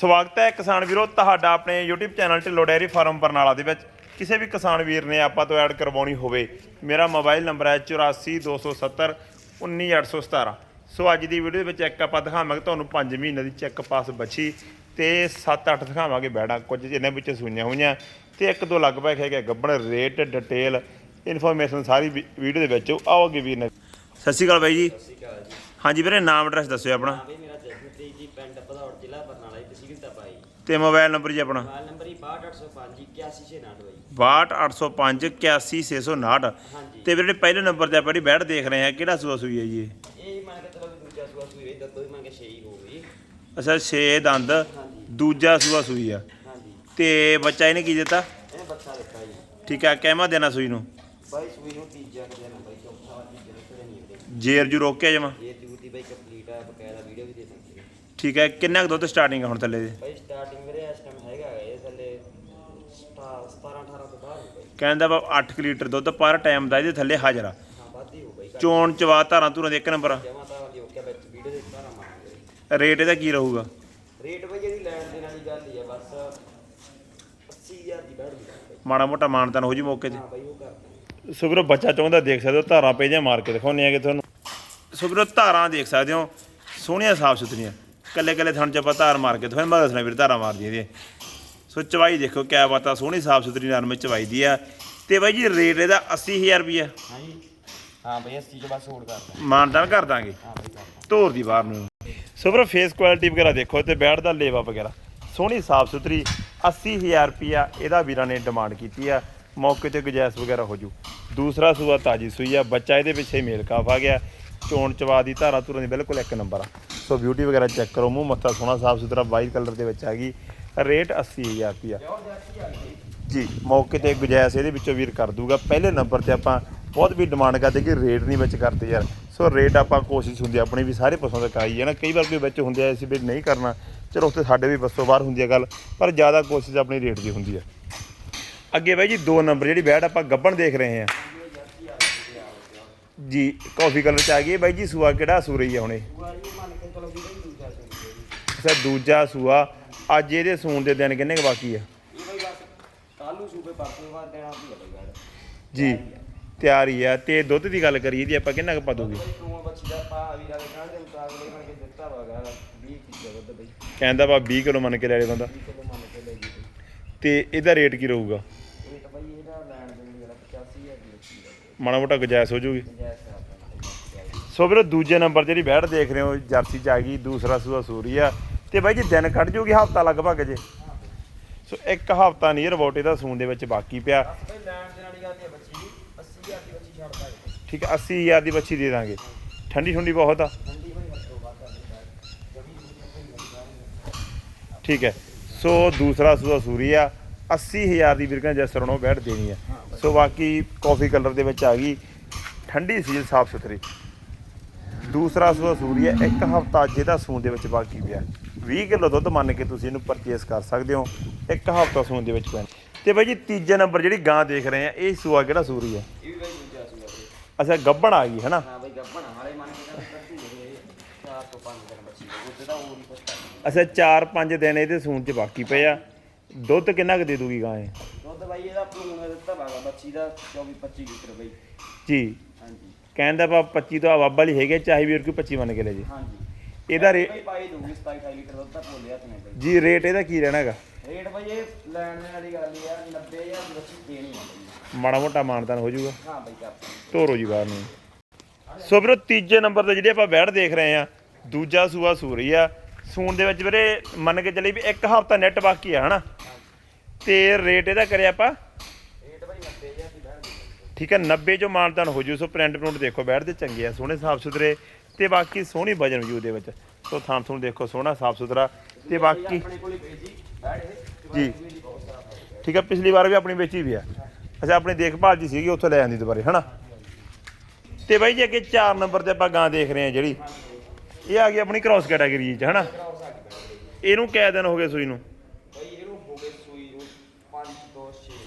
ਸਵਾਗਤ ਹੈ ਕਿਸਾਨ ਵੀਰੋ ਤੁਹਾਡਾ ਆਪਣੇ YouTube channel Dhillon dairy farm Barnala ਦੇ ਵਿੱਚ। ਕਿਸੇ ਵੀ ਕਿਸਾਨ ਵੀਰ ਨੇ ਆਪਾਂ ਤੋਂ ਐਡ ਕਰਵਾਉਣੀ ਹੋਵੇ ਮੇਰਾ ਮੋਬਾਈਲ ਨੰਬਰ ਹੈ 8427 19817 ਸੋ ਅੱਜ ਦੀ ਵੀਡੀਓ ਦੇ ਵਿੱਚ ਇੱਕ ਆਪਾਂ ਦਿਖਾਵਾਂਗੇ ਤੁਹਾਨੂੰ 5 ਮਹੀਨੇ ਦੀ ਚੈੱਕ ਪਾਸ ਬੱਚੀ ਤੇ 7-8 ਦਿਖਾਵਾਂਗੇ ਬੈੜਾ ਕੁਝ ਇਹਨਾਂ ਵਿੱਚ ਸੂਈਆਂ ਹੋਈਆਂ। ਤੇ ਇੱਕ ਦੋ ਲਗਭਗ ਹੈਗੇ ਗੱਬਣ ਰੇਟ ਡਿਟੇਲ ਇਨਫੋਰਮੇਸ਼ਨ ਸਾਰੀ ਵੀਡੀਓ ਦੇ ਵਿੱਚ। ਆਓਗੇ ਵੀਰ ਨੇ ਸਤਿ ਸ਼੍ਰੀ ਅਕਾਲ ਬਾਈ ਜੀ। ਹਾਂਜੀ ਵੀਰੇ ਨਾਮ ਐਡਰੈਸ ਦੱਸਿਓ ਆਪਣਾ। ਮੇਰਾ ਤੇ ਮੋਬਾਈਲ ਨੰਬਰ ਜੀ ਆਪਣਾ? ਮੋਬਾਈਲ ਨੰਬਰ ਹੀ 62805 81699 ਜੀ 62805 81659 ਹਾਂਜੀ। ਤੇ ਵੀਰੇ ਪਹਿਲੇ ਨੰਬਰ ਤੇ ਆਪਾਂ ਜਿਹੜੀ ਬੈਠ ਦੇਖ ਰਹੇ ਆ ਕਿਹੜਾ ਸੂਆ ਸੂਈ ਹੈ ਜੀ ਇਹ? ਇਹ ਮੰਨ ਕੇ ਚਲੋ ਵੀ ਦੂਜਾ ਸੂਆ ਸੂਈ ਦਾ ਦੋ ਹੀ ਮੰਨ ਕੇ 6 ਹੀ ਹੋ ਗਈ। ਅੱਛਾ 6 ਦੰਦ ਹਾਂਜੀ। ਦੂਜਾ ਸੂਆ ਸੂਈ ਆ। ਹਾਂਜੀ। ਤੇ ਬੱਚਾ ਇਹਨੇ ਕੀ ਦਿੱਤਾ? ਇਹ ਬੱਚਾ ਦਿੱਤਾ ਜੀ। ਠੀਕ ਆ ਕਹਿਮਾ ਦੇਣਾ ਸੂਈ ਨੂੰ? ਬਾਈ ਸੂਈ ਨੂੰ ਤੀਜਾ ਕਿ ਦੇਣਾ ਬਾਈ ਚੌਥਾ ਵਾ ਤੀਜਾ ਕਿਹੜੇ ਨਹੀਂ ਹੁੰਦੇ ਜੇਰ ਜੂ ਰੋਕਿਆ ਜਮਾ। ਇਹ ਜੂ ਦੀ ਬਾਈ ਕੰਪਲੀਟ ਆ ਬਕਾਇਦਾ ਵੀਡੀਓ ਵੀ ਦੇ ਸਕਦੇ ਠੀਕ ਹੈ ਕਿੰਨਾ ਕੁ ਦੁੱਧ ਸਟਾਰਟਿੰਗ ਹੁਣ ਥੱਲੇ? ਦੇ ਬਾਈ ਸਟਾਰਟਿੰਗ ਵੀਰੇ ਇਸ ਟਾਈਮ ਹੈਗਾ ਗਾ ਇਹ ਥੱਲੇ 17 18 ਤੋਂ ਬਾਹਰ ਕਹਿੰਦਾ ਵਾ 8 ਲੀਟਰ ਦੁੱਧ ਪਰ ਟਾਈਮ ਦਾ ਇਹਦੇ ਥੱਲੇ ਹਾਜ਼ਰ ਆ। ਹਾਂ ਵਾਧੀ ਹੋ ਬਾਈ ਚੋਣ ਚਵਾ ਧਾਰਾਂ ਧੂਰਾਂ ਦੇ ਇੱਕ ਨੰਬਰ ਆ। ਜਮਾ ਤਾਂ ਵਾਲੀ ਓਕੇ ਵਿੱਚ ਵੀਡੀਓ ਦੇ ਸਾਰਾ ਮਾਰਾਂਗੇ। ਰੇਟ ਇਹਦਾ ਕੀ ਰਹੂਗਾ? ਰੇਟ ਬਈ ਇਹਦੀ ਲੈਣ ਦੇਣ ਵਾਲੀ ਗੱਲ ਹੀ ਆ ਬਸ 80000 ਦੀ ਬੈਠ ਮਾੜਾ ਮੋਟਾ ਮਾਨਤਾਨ ਹੋ ਜੀ ਮੌਕੇ ਤੇ। ਹਾਂ ਬਈ ਉਹ ਕਰਦਾ ਸੋ ਵੀਰੋ ਬੱਚਾ ਚਾਹੁੰਦਾ ਦੇਖ ਸਕਦੇ ਹੋ ਧਾਰਾਂ ਪੇ ਜਾਂ ਮਾਰ ਕੇ ਦਿਖਾਉਂਦੇ ਆਗੇ ਤੁਹਾਨੂੰ। ਸੋ ਵੀਰੋ ਧਾਰਾਂ ਦੇਖ ਸਕਦੇ ਹੋ ਸੋਹਣੀਆਂ ਸਾਫ਼ ਸੁਥਰੀਆਂ ਕੱਲੇ ਕੱਲੇ ਥਣ ਚ ਆਪਾਂ ਧਾਰ ਮਾਰ ਕੇ ਤੁਹਾਨੂੰ ਮੈਂ ਦੱਸਣਾ ਵੀਰ ਧਾਰਾਂ ਮਾਰਦੀ ਇਹਦੀ ਸੋ ਚਵਾਈ ਦੇਖੋ ਕਿਆ ਬਾਤਾਂ ਸੋਹਣੀ ਸਾਫ਼ ਸੁਥਰੀ ਨਰਮ ਚਵਾਈ ਦੀ ਆ। ਤੇ ਬਾਈ ਜੀ ਰੇਟ ਇਹਦਾ 80000 ਰੁਪਈਆ। ਹਾਂ ਜੀ ਹਾਂ ਬਈ 80 ਚ ਬਸ ਹੋੜ ਕਰਦਾ ਮਾਨਤਾਨ ਕਰ ਦਾਂਗੇ। ਹਾਂ ਬਈ ਕਰਦਾ ਧੋਰ ਦੀ ਬਾਹਰ ਨੂੰ। ਸੋ ਵੀਰੋ ਫੇਸ ਕੁਆਲਿਟੀ ਵਗੈਰਾ ਦੇਖੋ ਤੇ ਬੈਠ ਦਾ ਲੇਵਾ ਵਗੈਰਾ। ਸੋਹਣੀ ਸਾਫ਼ ਸੁਥਰੀ 80000 ਰੁਪਿਆ ਇਹਦਾ ਵੀਰਾਂ ਨੇ ਡਿਮਾਂਡ ਕੀਤੀ ਆ। ਮੌਕੇ ਤੇ ਗੁਜਾਇਸ਼ ਵਗੈਰਾ ਹੋ ਜੂ। ਦੂਸਰਾ ਸੂਆ ਤਾਜੀ ਸੂਈ ਆ ਬੱਚਾ ਇਹਦੇ ਪਿੱਛੇ ਮੇਲ ਕਾਫ ਆ ਗਿਆ। ਚੋਣ ਚਵਾ ਦੀ, ਧਾਰਾ ਧੁਰਾਂ ਦੀ, ਬਿਲਕੁਲ ਇੱਕ ਨੰਬਰ ਆ। ਸੋ ਬਿਊਟੀ ਵਗੈਰਾ ਚੈੱਕ ਕਰੋ, ਮੂੰਹ ਮੱਥਾ ਸੋਹਣਾ, ਸਾਫ਼ ਸੁਥਰਾ ਵਾਈਟ ਕਲਰ ਦੇ ਵਿੱਚ ਆ ਗਈ। ਰੇਟ 80000 ਰੁਪਿਆ ਜੀ, ਮੌਕੇ ਤੇ ਗੁਜਾਇਸ਼ ਇਹਦੇ ਵਿੱਚੋਂ ਵੀਰ ਕਰ ਦੂਗਾ। ਪਹਿਲੇ ਨੰਬਰ ਤੇ ਆਪਾਂ ਬਹੁਤ ਵੀ ਡਿਮਾਂਡ ਕਰਦੇ ਕਿ ਰੇਟ ਨਹੀਂ ਵਿੱਚ ਕਰਦੇ ਯਾਰ। ਸੋ ਰੇਟ ਆਪਾਂ ਕੋਸ਼ਿਸ਼ ਹੁੰਦੀ ਆਪਣੀ ਵੀ ਸਾਰੇ ਪਸੰਦ ਕਰਾਈ ਹੈ ਨਾ? ਕਈ ਵਾਰ ਵੀ ਵਿੱਚ ਹੁੰਦੇ ਆ, ਅਸੀਂ ਵੀ ਨਹੀਂ ਕਰਨਾ। ਚਲੋ, ਉੱਥੇ ਸਾਡੇ ਵੀ ਬੱਸੋਂ ਬਾਹਰ ਹੁੰਦੀ ਹੈ ਗੱਲ, ਪਰ ਜ਼ਿਆਦਾ ਕੋਸ਼ਿਸ਼ ਆਪਣੀ ਰੇਟ ਦੀ ਹੁੰਦੀ ਹੈ ਅੱਗੇ ਬਾਈ ਜੀ, ਦੋ ਨੰਬਰ, ਜਿਹੜੀ ਬੈਟ ਆਪਾਂ ਗੱਬਣ ਦੇਖ ਰਹੇ ਹਾਂ। ਜੀ ਕਾਫੀ ਕਲਰ ਚ ਆ ਗਈ ਹੈ। ਬਾਈ ਜੀ ਸੂਆ ਕਿਹੜਾ ਸੂ ਰਹੀ ਹੈ ਹੁਣੇ ਵਾਰੀ ਮੰਨ ਕੇ ਚਲੋ ਵੀ ਬਈ ਦੂਜਾ ਸੂਈ ਅੱਛਾ ਦੂਜਾ ਸੂਆ। ਅੱਜ ਇਹਦੇ ਸੂਣ ਦੇ ਦਿਨ ਕਿੰਨੇ ਕੁ ਬਾਕੀ ਆ? ਇਹ ਬਈ ਬਸ ਕੱਲ ਨੂੰ ਸੂਬੇ ਪਰਸੋਂ ਬਾਅਦ ਦੇਣਾ ਵੀ ਆ ਬਈ ਬੈਠ ਜੀ ਤਿਆਰੀ ਆ। ਤੇ ਦੁੱਧ ਦੀ ਗੱਲ ਕਰੀਏ ਦੀ ਆਪਾਂ ਕਿੰਨਾ ਕੁ ਪਾ ਦੋਗੇ? ਬਈ ਤੂੰ ਬੱਚੀ ਦਾ ਪਾ ਵੀਰਾ ਦੇ ਕਹਿਣ ਦੇ ਮੁਤਾਬਕ ਬਈ ਮੰਨ ਕੇ ਦਿੱਤਾ ਵਗਾ 20 ਕਿਲੋ ਦੁੱਧ ਬਈ। ਕਹਿੰਦਾ ਵਾ 20 ਕਿਲੋ ਮੰਨ ਕੇ ਲੈ ਲੈ ਬੰਦਾ। 20 ਕਿਲੋ ਮੰਨ ਕੇ ਲੈ ਜੀ ਬਈ। ਤੇ ਇਹਦਾ ਰੇਟ ਕੀ ਰਹੂਗਾ ਇਹ ਤਾਂ ਬਈ ਇਹਦਾ ਲੈਣ ਦੇਣ ਜਿਹੜਾ 85000 ਦੀ ਰੱਖੀ ਦਾ ਮਾੜਾ ਮੋਟਾ ਗੁਜਾਇਸ਼ ਹੋ ਜੂਗੀ ਸੋ ਵੀਰੋ, ਦੂਜੇ ਨੰਬਰ ਜਿਹੜੀ ਬੈਠ ਦੇਖ ਰਹੇ ਹੋ, ਜਰਸੀ ਚ ਆ ਗਈ, ਦੂਸਰਾ ਸੂਆ ਸੂਰੀ ਆ ਤੇ ਬਾਈ ਜੀ, ਦਿਨ ਕੱਢ ਜੂਗੀ ਹਫਤਾ ਲਗਭਗ ਜੇ? ਸੋ ਇੱਕ ਹਫਤਾ ਨੀਅਰ ਅਬਾਊਟ ਇਹਦਾ ਸੂਣ ਦੇ ਵਿੱਚ ਬਾਕੀ ਪਿਆ। ਬਈ ਲੈਣ ਦੇਣ ਵਾਲੀ ਗੱਲ ਤੇ ਬੱਚੀ 80000 ਦੀ ਬੱਚੀ ਛੱਡਦਾ ਹੈ ਠੀਕ ਹੈ 80000 ਦੀ ਬੱਚੀ ਦੇ ਦਾਂਗੇ। ਠੰਡੀ ਠੰਡੀ ਬਹੁਤ ਆ। ਠੀਕ ਹੈ, ਸੋ ਦੂਸਰਾ ਸੂਆ ਸੂਰੀ ਆ 80000 ਦੀ ਬਿਰਕਾਂ ਜੈਸਰ ਨੂੰ ਬੈਠ ਦੇਣੀ ਆ ਸੋ ਬਾਕੀ ਕਾਫੀ ਕਲਰ ਦੇ ਵਿੱਚ ਆ ਗਈ। ਠੰਡੀ ਸੀਲ ਸਾਫ਼ ਸੁਥਰੀ। ਦੂਸਰਾ ਸੂਆ ਸੂਰੀ ਆ ਇੱਕ ਹਫਤਾ ਅੱਜ ਇਹਦਾ ਸੂਣ ਦੇ ਵਿੱਚ ਬਾਕੀ ਪਿਆ। 20 ਕਿਲੋ ਦੁੱਧ ਮੰਨ ਕੇ ਤੁਸੀਂ ਇਹਨੂੰ ਪਰਚੇਸ ਕਰ ਸਕਦੇ ਹੋ। ਇੱਕ ਹਫਤਾ ਸੂਣ ਦੇ ਵਿੱਚ ਪੈਣ ਤੇ ਬਾਈ ਜੀ ਤੀਜੇ ਨੰਬਰ ਜਿਹੜੀ ਗਾਂ ਦੇਖ ਰਹੇ ਆ ਇਹ ਸੂਆ ਕਿਹੜਾ ਸੂਰੀ ਆ ਇਹ ਵੀ ਬਈ ਦੂਜਾ ਸੂਆ ਬਈ ਅੱਛਾ ਗੱਬਣ ਆ ਗਈ ਹੈ ਨਾ? ਹਾਂ ਬਈ ਗੱਬਣ ਹਾਲੇ ਮੰਨ ਕੇ ਕੱਢੀ ਹੋਏ 4 ਤੋਂ 5 ਦਿਨ ਬੱਚੀ ਉਹਦੇ ਦਾ ਹੋਰ ਹੀ ਕਰਨਾ ਅੱਛਾ 4-5 ਦਿਨ ਇਹਦੇ ਸੂਣ 'ਚ ਬਾਕੀ ਪਏ ਆ। ਦੁੱਧ ਕਿੰਨਾ ਕੁ ਦੇ ਦੂਗੀ ਗਾਂ ਇਹ? ਦੁੱਧ ਬਾਈ ਇਹਦਾ ਭਲੂਣ ਦਿੱਤਾ ਬਾਗਾ ਬੱਚੀ ਦਾ 24 25 ਲੀਟਰ ਬਈ। ਜੀ। ਹਾਂਜੀ। ਕਹਿੰਦਾ ਵਾ 25 ਤੋਂ ਆਵਾਬ ਵਾਲੀ ਹੈਗੇ ਚਾਹੇ ਵੀਰ ਕੋਈ 25 ਮੰਨ ਕੇ ਲੈ ਜੀ। ਹਾਂਜੀ। ਇਹਦਾ ਰੇ ਬਈ ਪਾਈ ਦੂਗੀ 27 28 ਲੀਟਰ ਦੁੱਧ ਤਾਂ ਭੋਲਿਆ ਤਨੇ ਬਈ। ਜੀ ਰੇਟ ਇਹਦਾ ਕੀ ਰਹਿਣਾ ਹੈਗਾ? ਰੇਟ ਬਈ ਇਹ ਲੈਣ ਦੇਣ ਵਾਲੀ ਗੱਲ ਹੀ ਆ 90000 ਦੀ ਬੱਚੀ ਦੇਣੀ ਆ ਬਈ। ਮਾੜਾ ਮੋਟਾ ਮਾਨਤਾਨ ਹੋ ਜਾਊਗਾ। ਹਾਂ ਬਈ ਕਰ। ਧੋਰੋ ਜੀ ਬਾਹਰ ਨੂੰ। ਸੋ ਵੀਰੋ ਤੀਜੇ ਨੰਬਰ ਤੇ ਜਿਹੜੇ ਆਪਾਂ ਬੈਠ ਦੇਖ ਰਹੇ ਆ ਦੂਜਾ ਸੂਆ ਸੂਰੀ ਆ। ਸੂਣ ਦੇ ਵਿੱਚ ਵੀਰੇ ਮੰਨ ਕੇ ਚੱਲੀ ਵੀ ਇੱਕ ਹਫਤਾ ਨੈਟ ਬਾਕੀ ਆ ਹਨਾ? ਤੇ ਰੇਟ ਇਹਦਾ ਕਰਿਆ ਆਪਾਂ? ਰੇਟ ਬਈ 90000 ਦੀ ਬੈਠ ਠੀਕ ਹੈ 90 ਚੋਂ ਮਾਨਤਾਨ ਹੋ ਜੂ, ਸੋ ਪ੍ਰਿੰਟ ਪ੍ਰਿੰਟ ਦੇਖੋ ਬੈਠਦੇ ਚੰਗੇ ਆ, ਸੋਹਣੇ, ਸਾਫ਼ ਸੁਥਰੇ ਤੇ ਬਾਕੀ ਸੋਹਣੀ ਵਜਨ ਵਜੂ ਦੇ ਵਿੱਚ। ਸੋ ਥਾਂ ਥੂਣ ਦੇਖੋ, ਸੋਹਣਾ, ਸਾਫ਼ ਸੁਥਰਾ ਤੇ ਬਾਕੀ ਜੀ। ਠੀਕ ਹੈ, ਪਿਛਲੀ ਵਾਰ ਵੀ ਆਪਣੀ ਵੇਚੀ ਵੀ ਆ। ਅੱਛਾ, ਆਪਣੀ ਦੇਖਭਾਲ ਜੀ ਸੀਗੀ, ਉੱਥੋਂ ਲੈ ਆਂਦੀ ਦੁਬਾਰੇ, ਹਨਾ? ਤੇ ਬਾਈ ਜੀ, ਅੱਗੇ 4 ਨੰਬਰ ਤੇ ਆਪਾਂ ਗਾਂ ਦੇਖ ਰਹੇ ਆ ਜਿਹੜੀ। ਇਹ ਆ ਗਈ ਆਪਣੀ ਕ੍ਰਾਸ ਕੈਟਾਗਰੀ ਚ, ਹਨਾ? ਕਰਾਓ ਇਹਨੂੰ ਕੈ ਦਿਨ ਹੋ ਗਏ ਸੂਈ ਨੂੰ ਬਈ ਇਹਨੂੰ ਹੋ ਗਏ ਸੂਈ ਨੂੰ 5 ਤੋਂ 6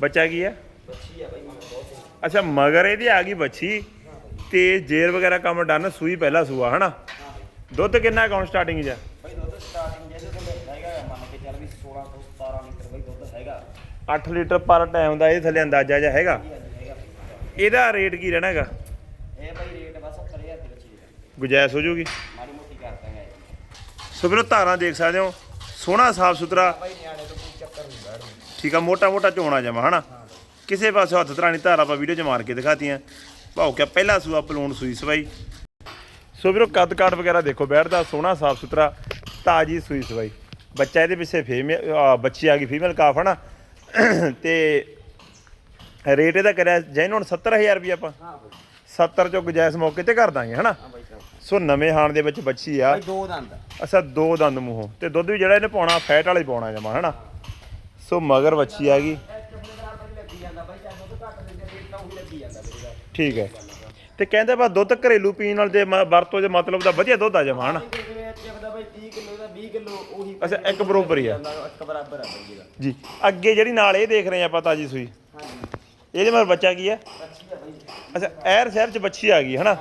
ਬੱਚਾ ਕੀ ਆ? ਬੱਚੀ ਆ ਬਈ ਮਨ ਬਹੁਤ। ਅੱਛਾ ਮਗਰ ਇਹਦੀ ਆ ਗਈ ਬੱਚੀ ਤੇ ਜੇਰ ਵਗੈਰਾ ਕੰਮ ਡਨ ਸੂਈ ਪਹਿਲਾ ਸੂਆ ਹਨਾ? ਦੁੱਧ ਕਿੰਨਾ ਅਕਾਊਂਟ ਸਟਾਰਟਿੰਗ ਆ? ਬਈ ਦੁੱਧ ਸਟਾਰਟਿੰਗ ਜਿਹਦੇ ਤੋਂ ਹੈਗਾ 16 ਤੋਂ 17 ਲੀਟਰ ਬਈ ਦੁੱਧ ਹੈਗਾ। 8 ਲੀਟਰ ਪਰ ਟਾਈਮ ਦਾ ਇਹ ਥੱਲੇ ਅੰਦਾਜ਼ਾ ਜਿਹਾ ਹੈਗਾ। ਇਹਦਾ ਰੇਟ ਕੀ ਰਹਿਣਾ ਹੈਗਾ? ਇਹ ਬਈ ਰੇਟ ਬਸ 70000 ਦੀ ਬੱਚੀ ਦਾ ਗੁਜਾਇਸ਼ ਹੋ ਜੂਗੀ? ਮਾੜੀ ਮੋਟੀ ਕਰ ਦਾਂਗੇ ਜੀ ਸੋ ਵੀਰੋ ਧਾਰਾਂ ਦੇਖ ਸਕਦੇ ਹੋ। ਸੋਹਣਾ ਸਾਫ਼ ਸੁਥਰਾ। ਬਈ ਨਿਆਣੇ ਤੋਂ ਕੋਈ ਚੱਕਰ ਨਹੀਂ ਬੈਠਦਾ ਠੀਕ ਆ ਮੋਟਾ ਮੋਟਾ ਝੋਣਾ ਜਮਾ ਹਨਾ? ਕਿਸੇ ਪਾਸੇ ਹੱਥ ਧਰਾਣੀ ਧਾਰ ਆਪਾਂ ਵੀਡੀਓ 'ਚ ਮਾਰ ਕੇ ਦਿਖਾਤੀਆਂ। ਭਾਉ ਕਿਆ ਪਹਿਲਾ ਸੂਆ ਪਲੂਣ ਸੂਈ ਸਵਾਈ। ਸੋ ਵੀਰੋ ਕੱਦ ਕਾਠ ਵਗੈਰਾ ਦੇਖੋ ਬੈਠਦਾ ਸੋਹਣਾ ਸਾਫ਼ ਸੁਥਰਾ ਤਾਜੀ ਸੂਈ ਸਵਾਈ। ਬੱਚਾ ਇਹਦੇ ਪਿੱਛੇ ਫੀਮੇਲ ਬੱਚੀ ਆ ਗਈ ਫੀਮੇਲ ਕਾਫ ਹਨਾ? ਤੇ ਰੇਟ ਇਹਦਾ ਕਰਿਆ ਜੈਨ ਹੁਣ 70000 ਰੁਪਏ ਆਪਾਂ। ਹਾਂ ਬਈ। 70 ਚੋਂ ਗੁਜਾਇਸ਼ ਮੌਕੇ ਤੇ ਕਰ ਦਾਂਗੇ ਹਨਾ? ਸੋ ਨਵੇਂ ਹਾਣ ਦੇ ਵਿੱਚ ਬੱਚੀ ਆ। ਦੋ ਦੰਦ। ਅੱਛਾ ਦੋ ਦੰਦ ਮੂੰਹੋਂ। ਤੇ ਦੁੱਧ ਵੀ ਜਿਹੜਾ ਇਹਨੇ ਪਾਉਣਾ ਫੈਟ ਵਾਲਾ ਹੀ ਪਾਉਣਾ ਜਮਾ ਹਨਾ? ਸੋ ਮਗਰ ਵੱਛੀ ਆ ਗਈ। ਠੀਕ ਹੈ। ਤੇ ਕਹਿੰਦੇ ਬਾ ਦੁੱਧ ਘਰੇਲੂ ਪੀਣ ਨਾਲ ਦੇ ਵਰਤੋਂ ਦੇ ਮਤਲਬ ਦਾ ਵਧੀਆ ਦੁੱਧ ਆ ਜਮਾ ਹਨਾ ਜਿਵੇਂ ਚੱਕਦਾ ਬਈ 30 ਕਿਲੋ ਦਾ 20 ਕਿਲੋ ਉਹੀ ਅੱਛਾ, ਇੱਕ ਬਰਾਬਰ ਹੀ ਆ। ਇੱਕ ਬਰਾਬਰ ਆ ਜੀ। ਅੱਗੇ ਜਿਹੜੀ ਨਾਲ ਇਹ ਦੇਖ ਰਹੇ ਆਪਾਂ ਤਾਜੀ ਸੂਈ। ਇਹਦੇ ਮਗਰ ਬੱਚਾ ਕੀ ਹੈ ਅੱਛਾ ਐਰ ਸ਼ਹਿਰ ਚ ਬੱਚੀ ਆ ਗਈ ਹਨਾ?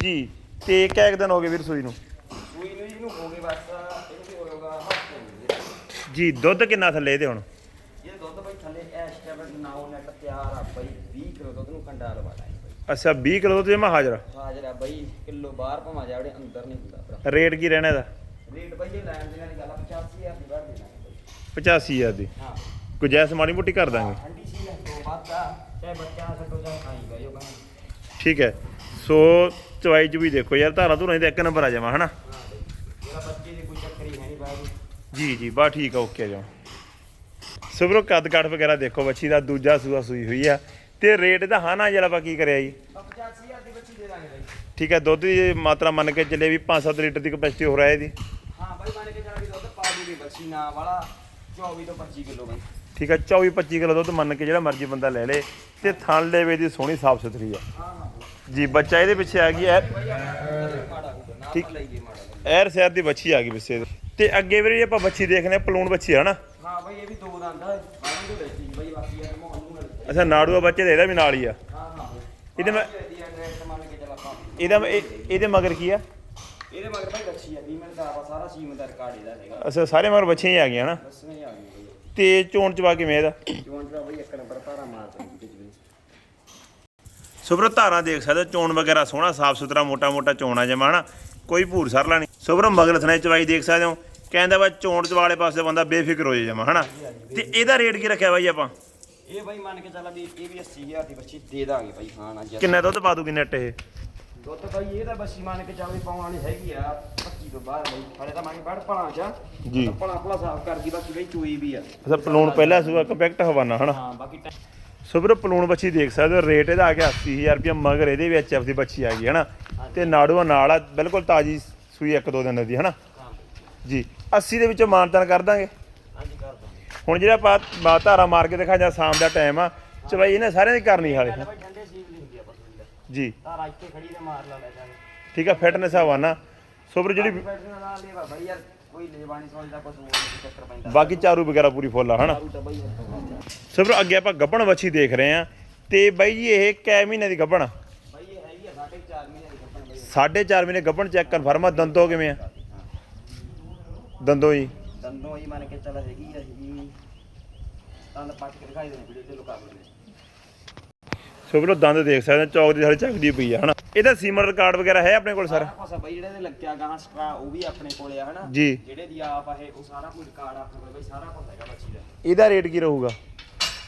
ਜੀ। ਤੇ ਇੱਕ ਕੁ ਦਿਨ ਹੋ ਗਏ ਵੀਰ ਸੂਈ ਨੂੰ ਸੂਈ ਨੂੰ ਇਹਨੂੰ ਹੋ ਗਏ ਬਸ ਇਹਨੂੰ ਵੀ ਹੋਏਗਾ ਹਫ਼ਤੇ ਨੂੰ ਜੀ ਦੁੱਧ ਕਿੰਨਾ ਥੱਲੇ ਇਹਦੇ ਹੁਣ? ਇਹ ਦੁੱਧ ਬਈ ਥੱਲੇ ਐਸ਼ ਟੈਬਲੇਟ ਨਾਓ ਨੈਟ ਤਿਆਰ ਆ ਬਈ 20 ਕਿਲੋ ਦੁੱਧ ਨੂੰ ਕੰਡਾ ਲਵਾਣਾ ਹੈ ਬਈ। ਅੱਛਾ 20 ਕਿਲੋ ਦੁੱਧ ਜਮਾ ਹਾਜ਼ਰ ਹਾਜ਼ਰ ਆ ਬਈ ਕਿਲੋ ਬਾਹਰ ਭਾਵਾਂ ਜਾਵੜੇ ਅੰਦਰ ਨਹੀਂ ਹੁੰਦਾ ਰੇਟ ਕੀ ਰਹਿਣਾ ਇਹਦਾ? ਰੇਟ ਬਈ ਇਹ ਲੈਣ ਦੇਣ ਦੀ ਗੱਲ ਆ 85000 ਦੀ ਵੱਢ ਦੇਣਾ ਹੈ ਬਈ 85000 ਦੀ? ਹਾਂ। ਗੁਜਾਇਸ਼ ਮਾੜੀ ਮੋਟੀ ਕਰ ਦਾਂਗੇ। ਠੰਡੀ ਸੀ ਲੈ ਤੋਂ ਬਾਅਦ ਆ ਚਾਹੇ ਬੱਚਾ ਨਾ ਛੱਡੋ ਜਾਂ ਖਾਈ ਗਏ ਉਹ ਕਹਿੰਦੇ। ਠੀਕ ਹੈ। ਸੋ ਚਵਾਈ ਚ ਵੀ ਦੇਖੋ ਯਾਰ ਧਾਰਾ ਧੁਰਾ ਦਾ ਇੱਕ ਨੰਬਰ ਆ ਜਾਵਾ ਹਨਾ? ਹਾਂ ਬਈ ਜਿਹੜਾ ਬੱਚੇ ਦੀ ਕੋਈ ਚੱਕਰ ਹੀ ਹੈ ਨਹੀਂ ਬਾਈ। ਜੀ ਜੀ ਬਾ ਠੀਕ ਆ ਓਕੇ ਜਾ ਸੋ ਵੀਰੋ ਕੱਦ ਕਾਠ ਵਗੈਰਾ ਦੇਖੋ ਬੱਚੀ ਦਾ ਦੂਜਾ ਸੂਆ ਸੂਈ ਹੋਈ ਆ। ਤੇ ਰੇਟ ਦਾ ਹਾਂ ਨਾ ਜਰਾ ਆਪਾਂ ਕੀ ਕਰਿਆ ਜੀ? 85000 ਦੀ ਬੱਚੀ ਦੇ ਦਾਂਗੇ ਬਾਈ ਠੀਕ ਹੈ ਦੁੱਧ ਦੀ ਮਾਤਰਾ ਮੰਨ ਕੇ ਚੱਲੇ ਵੀ 5-7 ਲੀਟਰ ਦੀ ਕਪੈਸਿਟੀ ਹੋ ਰਿਹਾ ਇਹਦੀ। ਹਾਂ ਬਾਈ ਮੰਨ ਕੇ ਚੱਲ ਵੀ ਦੁੱਧ ਪਾ ਦੂਗੀ ਬੱਚੀ ਨਾ ਵਾਲਾ 24 ਤੋਂ 25 ਕਿਲੋ ਬਾਈ। ਠੀਕ ਹੈ 24-25 ਕਿਲੋ ਦੁੱਧ ਮੰਨ ਕੇ ਜਿਹੜਾ ਮਰਜ਼ੀ ਬੰਦਾ ਲੈ ਲੇ ਤੇ ਥਣ ਲੈਵੇ ਦੀ ਸੋਹਣੀ ਸਾਫ਼ ਸੁਥਰੀ ਆ। ਹਾਂ ਜੀ ਬੱਚਾ ਇਹਦੇ ਪਿੱਛੇ ਆ ਗਈ ਐ। ਠੀਕ। ਐਰ ਸ਼ਹਿਰ ਦੀ ਬੱਚੀ ਆ ਗਈ ਪਿੱਛੇ ਇਹਦੇ। ਤੇ ਅੱਗੇ ਵੀਰੇ ਜੇ ਆਪਾਂ ਬੱਚੀ ਦੇਖਨੇ ਪਲੂਣ ਬੱਚੀ ਆ ਨਾ। ਹਾਂ ਬਾਈ ਇਹ ਵੀ ਦੋ ਦੰਦ ਆ। ਬਾਈ ਨੂੰ ਲੈਤੀ ਬਾਈ ਬਾਕੀ ਯਾਰ ਮਾਹੌਲ ਨੂੰ ਮਿਲ ਅੱਛਾ ਨਾੜੂਆ ਬੱਚੇ ਦੇ ਇਹਦਾ ਵੀ ਨਾਲ ਹੀ ਆ। ਹਾਂ ਹਾਂ ਬਾਈ। ਇਹਦੇ ਮੈਂ ਇਹਦੀ ਐਡਰੈਸ ਮੰਨ ਕੇ ਚੱਲ ਆਪਾਂ। ਇਹਦਾ ਇਹ- ਇਹਦੇ ਮਗਰ ਕੀ ਆ? ਇਹਦੇ ਮਗਰ ਬਾਈ ਬੱਚੀ ਆ 20 ਮਿੰਟ ਦਾ ਵਾ ਸਾਰਾ ਸੀਮ ਦਾ ਰਿਕਾਰਡ ਇਹਦਾ ਹੈਗਾ ਅੱਛਾ ਸਾਰੇ ਮਗਰ ਬੱਚੀਆਂ ਹੀ ਆ ਗਈਆਂ ਨਾ? ਬਸ ਨਹੀਂ ਆ ਗਈ ਬਾਈ। ਤੇ ਚੋਣ ਚਵਾ ਕਿਵੇਂ ਇਹਦਾ? ਜਵਾਨ ਦਾ ਬਾਈ ਇੱਕ ਨੰਬਰ ਧਾਰਾ ਮਾਰ ਦਿੰਦੀ ਵੀ ਸੁਬਰੋ ਧਾਰਾਂ ਦੇਖ ਸਕਦੇ ਹੋ, ਚੋਣ ਵਗੈਰਾ ਸੋਹਣਾ ਸਾਫ਼ ਸੁਥਰਾ ਮੋਟਾ ਮੋਟਾ ਚੋਣਾ ਜਮਾ ਨਾ ਕੋਈ ਭੂਰ ਸਰਲਾ ਨਹੀਂ। ਸੁਬਰੋ ਮਗਰ ਥਨੇ ਚਵਾਈ ਦੇਖ ਸਕਦੇ ਹੋ ਕਹਿੰਦਾ ਵਾ ਚੋਣ ਚਵਾਲੇ ਪਾਸੇ ਬੰਦਾ ਬੇਫਿਕਰ ਹੋ ਜੇ ਜਮਾ ਹਨਾ? ਤੇ ਇਹਦਾ ਰੇਟ ਕੀ ਰੱਖਿਆ ਬਾਈ ਆਪਾਂ? ਇਹ ਬਾਈ ਮੰਨ ਕੇ ਚੱਲ ਵੀ ਇਹ ਵੀ 80000 ਦੀ ਬੱਚੀ ਦੇ ਦਾਂਗੇ ਬਾਈ ਹਾਂ ਨਾ ਕਿੰਨਾ ਦੁੱਧ ਪਾ ਦੂਗੀ ਨੈਟ ਇਹ? ਦੁੱਧ ਬਾਈ ਇਹ ਤਾਂ ਬੱਚੀ ਮੰਨ ਕੇ ਚੱਲ ਵੀ ਪਾਉਣ ਵਾਲੀ ਹੈਗੀ ਆ 25 ਤੋਂ ਬਾਅਦ ਬਾਈ। ਹਲੇ ਤਾਂ ਮੰਨ ਕੇ ਬੜ ਭਲਾ ਚ ਜੀ। ਭਲਾ ਭਲਾ ਸਾਫ਼ ਕਰ ਗਈ ਬਾਕੀ ਬਾਈ ਚੂਈ ਵੀ ਆ। ਅੱਛਾ ਪਲੂਣ ਪਹਿਲਾ ਸੂਆ ਕੰਪੈਕਟ ਹਵਾਨਾ ਹਨਾ? ਹਾਂ ਬਾਕੀ ਸੁਬਰੋ ਪਲੂਣ ਬੱਚੀ ਦੇਖ ਸਕਦੇ ਹੋ ਰੇਟ ਇਹਦਾ ਆ ਗਿਆ 80000 ਰੁਪਏ ਮਗਰ ਇਹਦੇ ਵਿੱਚ ਐਫ ਦੀ ਬੱਚੀ ਆ ਗਈ ਹਨਾ? ਤੇ ਨਾੜੂਆ ਨਾਲ ਆ ਬਿਲਕੁਲ ਤਾਜੀ ਸੂਈ ਇੱਕ ਦੋ ਦਿਨ ਦੀ ਹਨਾ? ਜੀ। 80 ਦੇ ਵਿੱਚੋਂ ਮਾਨਤਾਨ ਕਰ ਦਾਂਗੇ। ਹਾਂਜੀ ਕਰ ਦਾਂਗੇ। ਹੁਣ ਜਿਹੜਾ ਆਪਾਂ ਧਾਰਾ ਮਾਰ ਕੇ ਦਿਖਾ ਜਾਂ ਸ਼ਾਮ ਦਾ ਟਾਈਮ ਆ ਚਵਾਈ ਇਹਨੇ ਸਾਰਿਆਂ ਦੀ ਕਰਨੀ ਹਾਲੇ। ਠੰਡੇ ਦੀ ਹੁੰਦੀ ਆ ਆ ਜੀ। ਧਾਰਾ ਇੱਥੇ ਖੜੀ ਤੇ ਮਾਰ ਲਾ ਲੈ ਜਾਗੇ ਠੀਕ ਆ ਫਿਟਨੈਸ ਹਵਾਨਾ ਸੁਬਰ ਜਿਹੜੀ ਬੈਠਣ ਨਾਲ ਲੈਵਾ ਬਾਈ ਯਾਰ ਕੋਈ ਲੈਵਾ ਨਹੀਂ ਸੋਚਦਾ ਕੁਝ ਹੋਰ ਨਹੀਂ ਚੱਕਰ ਪੈਂਦਾ। ਬਾਕੀ ਚਾਰੂ ਵਗੈਰਾ ਪੂਰੀ ਫੁੱਲ ਆ ਹਨਾ? ਤਾਂ ਬਾਈ ਅੱਗੇ ਆਪਾਂ ਗੱਬਣ ਵੱਛੀ ਦੇਖ ਰਹੇ ਆ ਤੇ ਬਾਈ ਜੀ ਇਹ ਕੈ ਮਹੀਨੇ ਦੀ ਗੱਬਣ ਬਾਈ ਇਹ ਹੈਗੀ ਆ ਸਾਢੇ 4 ਮਹੀਨੇ ਦੀ ਕੱਪਣ ਬਾਈ। ਸਾਢੇ ਚਾਰ ਮਹੀਨੇ ਗੱਬਣ ਚੈੱਕ ਕਨਫਰਮ ਆ ਦੰਦੋ ਕਿਵੇਂ ਆ? ਦੰਦੋ ਜੀ। ਦੰਦੋਂ ਹੀ ਮੰਨ ਕੇ ਚੱਲ ਹੈਗੀ ਆ ਜੀ। ਦੰਦ ਪੱਟ ਕੇ ਦਿਖਾਈ ਦੇਣੇ ਵੀਡੀਓ ਤੇ ਲੁਕਾ ਦੇਣੇ ਸੁਬਰ ਦੰਦ ਦੇਖ ਸਕਦੇ ਚੌਕ ਦੀ ਸਾਡੀ ਚੱਕਦੀ ਪਈ ਆ ਹਨਾ? ਇਹਦਾ ਸੀਮਨ ਰਿਕਾਰਡ ਵਗੈਰਾ ਹੈ ਆਪਣੇ ਕੋਲ ਸਰ? ਸਾਰਾ ਕੁਛ ਆ ਬਾਈ ਜਿਹੜੇ ਦੇ ਲੱਗਿਆ ਗਾਂ ਸਟਰਾ ਉਹ ਵੀ ਆਪਣੇ ਕੋਲੇ ਆ ਹਨਾ? ਜੀ। ਜਿਹੜੇ ਦੀ ਆਪ ਆ ਇਹ ਉਹ ਸਾਰਾ ਕੁਝ ਰਿਕਾਰਡ ਆਪਣੇ ਕੋਲੇ ਬਾਈ ਸਾਰਾ ਕੁਝ ਹੈਗਾ ਬੱਚੀ ਦਾ। ਇਹਦਾ ਰੇਟ ਕੀ ਰਹੂਗਾ?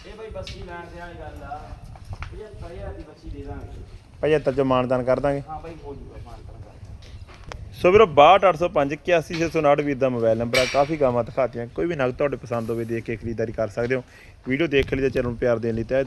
ਇਹ ਬਾਈ ਬੱਚੀ ਲੈਣ ਦੇ ਵਾਲੀ ਗੱਲ ਆ। 75000 ਦੀ ਬੱਚੀ ਦੇ ਦਾਂਗੇ। 75 ਚ ਮਾਨਦਾਨ ਕਰ ਦਾਂਗੇ। ਹਾਂ ਬਾਈ ਹੋ ਜੂਗਾ ਮਾਨ ਕਰਾਂਗਾ ਸੋ ਵੀਰੋ 62805 81659 ਵੀਰ ਦਾ ਮੋਬਾਈਲ ਨੰਬਰ ਆ। ਕਾਫੀ ਗਾਵਾਂ ਦਿਖਾਤੀਆਂ। ਕੋਈ ਵੀ ਨਗ ਤੁਹਾਡੇ ਪਸੰਦ ਹੋਵੇ, ਦੇਖ ਕੇ ਖਰੀਦਦਾਰੀ ਕਰ ਸਕਦੇ ਹੋ। ਵੀਡੀਓ ਦੇਖ ਲਈ ਤੇ ਚੈਨਲ ਨੂੰ ਪਿਆਰ ਦੇਣ ਲਈ ਤਹਿ